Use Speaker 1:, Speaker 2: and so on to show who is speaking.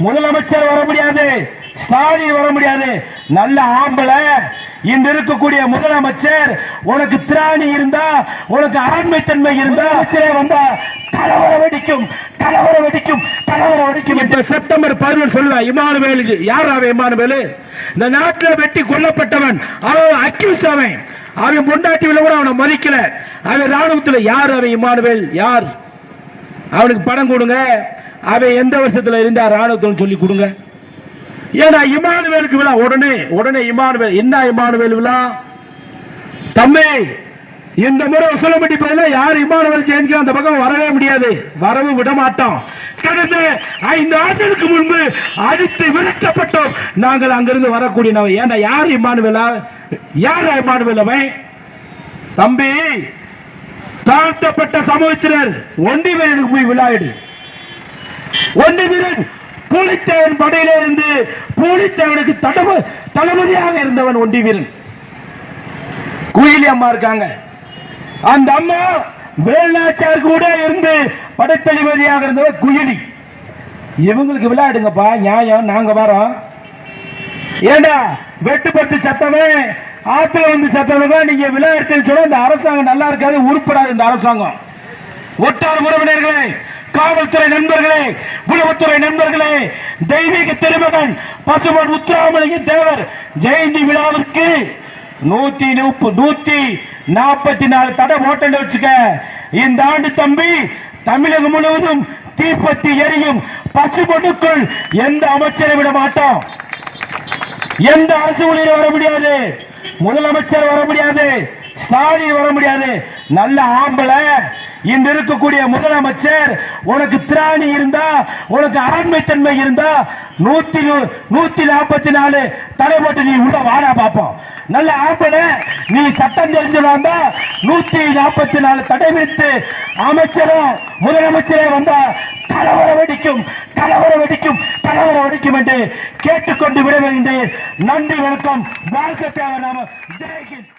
Speaker 1: முதலமைச்சர் வர முடியாது ஸ்டாலின் வர முடியாது. நல்ல ஆம்பளை இன்று இருக்கக்கூடிய முதலமைச்சர் உனக்கு திராணி இருந்தா உனக்கு ஆண்மைத்தன்மை இருந்தா வந்தா கலவர வெடிக்கும் கலவர வெடிக்கும் கலவர வெடிக்கும் இப்ப செப்டம்பர் பதினொன்று சொல்லுவேன் இமானுவேல் யார் அவன் இமானுவேல்? இந்த நாட்டில் வெட்டி கொல்லப்பட்டவன் அவன் அக்யூஸ் அவன். அவன் பொண்டாட்டி கூட அவனை மதிக்கல. அவன் ராணுவத்தில் யார் அவன் இமானுவேல்? யார்? அவனுக்கு படம் கொடுங்க. அவன் எந்த வருஷத்துல இருந்தா ராணுவத்தில் சொல்லி கொடுங்க. ஏன்னா இமானுவேலுக்கு விழா உடனே உடனே இமானுவேல் என்ன இமானுவேல் விழா? தம்பி இந்த முறை சொல்ல பகுதியில் யார் இமானுவேல் ஜெயந்திக்கு அந்த பக்கம் வரவே முடியாது. வரவு விட மாட்டோம் கடந்த ஐந்து ஆண்டுகளுக்கு முன்பு அடித்து விரட்டப்பட்டோம். நாங்கள் அங்கிருந்து வரக்கூடியனவை. ஏன்னா யார் இமானுவேலா? யார் இமானுவேல் அவன் தம்பி தாழ்த்தப்பட்ட சமூகத்தினர் ஒண்டி வீரனுக்கு போய் விழாயிடு ஒண்டி வீரன் பூலித்தேவன் படையில இருந்து பூலித்தேவனுக்கு தளபதியாக இருந்தவன் ஒண்டி வீரன் குயிலி அம்மா இருக்காங்க. அந்த அம்மா வேலாச்சார் கூட இருந்து படைத்தளபதியாக இருந்தவர் குயிலி. இவங்களுக்கு விளையாடுங்கப்பா நியாயம் நாங்க வரோம். ஏண்டா வெட்டுப்பட்டு சத்தமே ஆத்துல வந்து சத்தமே நீங்க விளையாடுன்னு சொன்னா இந்த அரசாங்கம் நல்லா இருக்காது உருப்படாது இந்த அரசாங்கம். ஒட்டார் உறவினர்களே காவல்துறை நண்பர்களே உளவுத்துறை நண்பர்களே தெய்வீக திருமகன் பசுமன் உத்தராமலிங்க தேவர் ஜெயந்தி விழாவிற்கு நூத்தி முப்பது நூத்தி நாற்பத்தி நாலு தடை ஓட்டல் வச்சுக்க. இந்த ஆண்டு தம்பி தமிழகம் முழுவதும் தீப்பத்தி எரியும் பசுமனுக்குள் எந்த அமைச்சரை விட மாட்டோம்? எந்த அரசு ஊழியர் வர முடியாது? முதலமைச்சர் வர முடியாது ஸ்டாலின் வர முடியாது. நல்ல ஆம்பளை இன்று இருக்கக்கூடிய முதலமைச்சர் உனக்கு திராணி இருந்தா உனக்கு ஆண்மைத்தன்மை இருந்தா நூத்தி நூ- நூத்தி நாற்பத்தி நாலு தடை போட்டு நீ உள்ள வாடா பாப்போம் நல்ல ஆம்பளை நீ சட்டம் தெரிஞ்சு வந்தா நூத்தி நாற்பத்தி நாலு தடை விட்டு அமைச்சரும் முதலமைச்சரே வந்தா கலவர வெடிக்கும் கலவர வெடிக்கும் கலவர வெடிக்கும் என்று கேட்டுக்கொண்டு விட நன்றி வணக்கம். வாழ்க்கை தேவை நாம. ஜெயஹிந்த்